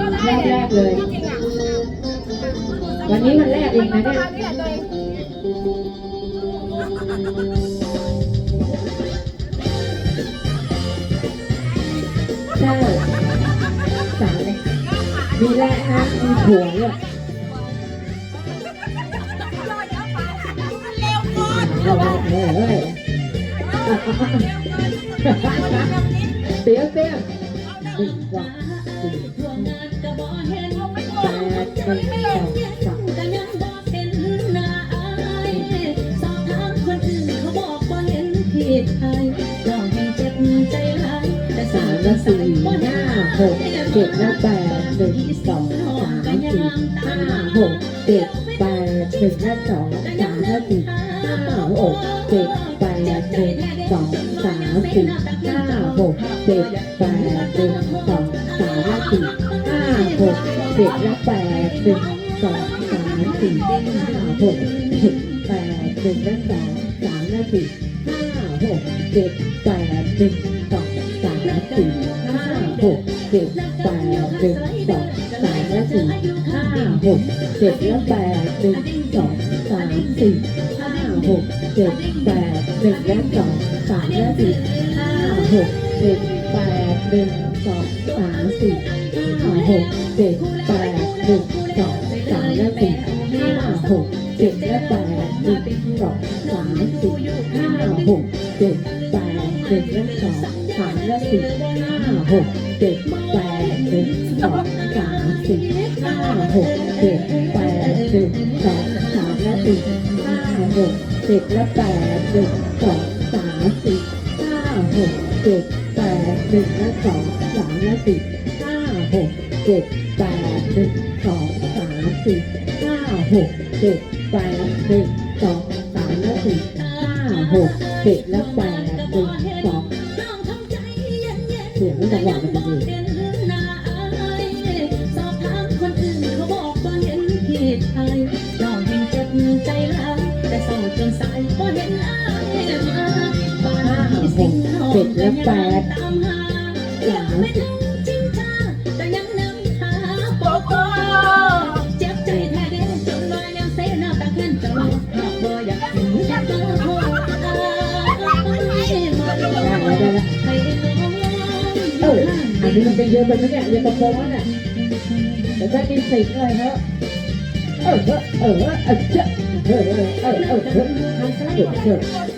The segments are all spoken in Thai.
รอบแรกเลยจริงๆอะวันนี้วันแรกเองนะเนี่ยประมาณนี้แหละตัวเองใช่สามเลยมีแรกนะมีผัวด้วยเอาละเฮ้ยเฮ้ยเตี้ยเตี้ยหนึ่งสองสี่แปดหนึ่งสองสามก็ยังบอกเห็นหน้าอายสอบถามคนอื่นเขาบอกว่า เห็นผิดใครลองให้เจ็บใจร้ายแต่สามและสี่ห้าหกเจ็ดและแปดหนึ่งสองสามสี่ห้าหกเจ็ดแปดหนึ่งและสองสามและสี่ห้าหกเจ็ดแปดหนึ่งสองสามสี่ห้าหกเจ็ดแปดหนึ่งสอง สาสี่ห้าหกเจ็ดและแปดหนึ่งสองสามสี่ห้าหกเจ็ดแปดหนึ่งและสองสามและสี่ห้าหกเจ็ดแปดหนึ่งสองสามและสี่ห้าหกเจ็ดแปดหนึ่งสองสามและสี่ห้าหกเจ็ดและแปดหนึ่งสองสามสี่ห้าหกเจ็ดแปดหนึ่งและสองสามและสี่ห้าหกเจ็ดแปดหนึ่ง สองสามสี่ห้าหกเจ็ดแปดหนึ่งสองสามและสี่ห้าหกเจ็ดและแปดหนึ่งสองสามสี่ห้าหกเจ็ดแปดหนึ่งและสองสามและสี่ห้าหกเจ็ดแปดหนึ่งสองสามสี่ห้าหกเจ็ดแปดหนึ่งสองสามและสี่ห้าหกเจ็ดและแปดหนึ่งสองสามสี่ห้าหกเจ็ด แปดหนึ่งและสองสามและสี่ห้าหกเจ็ดแปดหนึ่งสองสามสี่ห้าหกเจ็ดแปดหนึ่งสองสามและสี่ห้าหกเจ็ดและแปดหนึ่งสองเสียงไม่จังหวะมันจะดี สิ่งนอนเจ็ดและแปดตามหาอยากไม่ทำจริงจ้าแต่ยังนำหาโปโกเจ็บใจแท้เด้จนมายังเสหน้าตาขึ้นจะหลอกหลอกบ่อยากเห็นแค่เบอร์โทรอายมาหลอกได้แล้วได้แล้วให้น้องเออ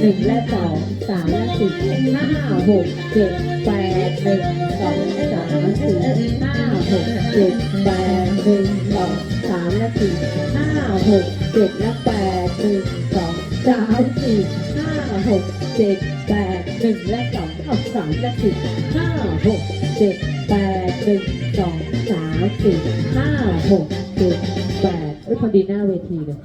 หนึ่งและสองสามและสี่ห้าหกเจ็ดแปดหนึ่งสองสามสี่ห้าหกเจ็ดแปดหนึ่งสองสามและสี่ห้าหกเจ็ดและแปดหนึ่งสองสามสี่ห้าหกเจ็ดแปดหนึ่งและสองเอาสามและสี่ห้าหกเจ็ดแปดหนึ่งสองสามสี่ห้าหกเจ็ดแปดเอ้ยพอดีหน้าเวทีเลย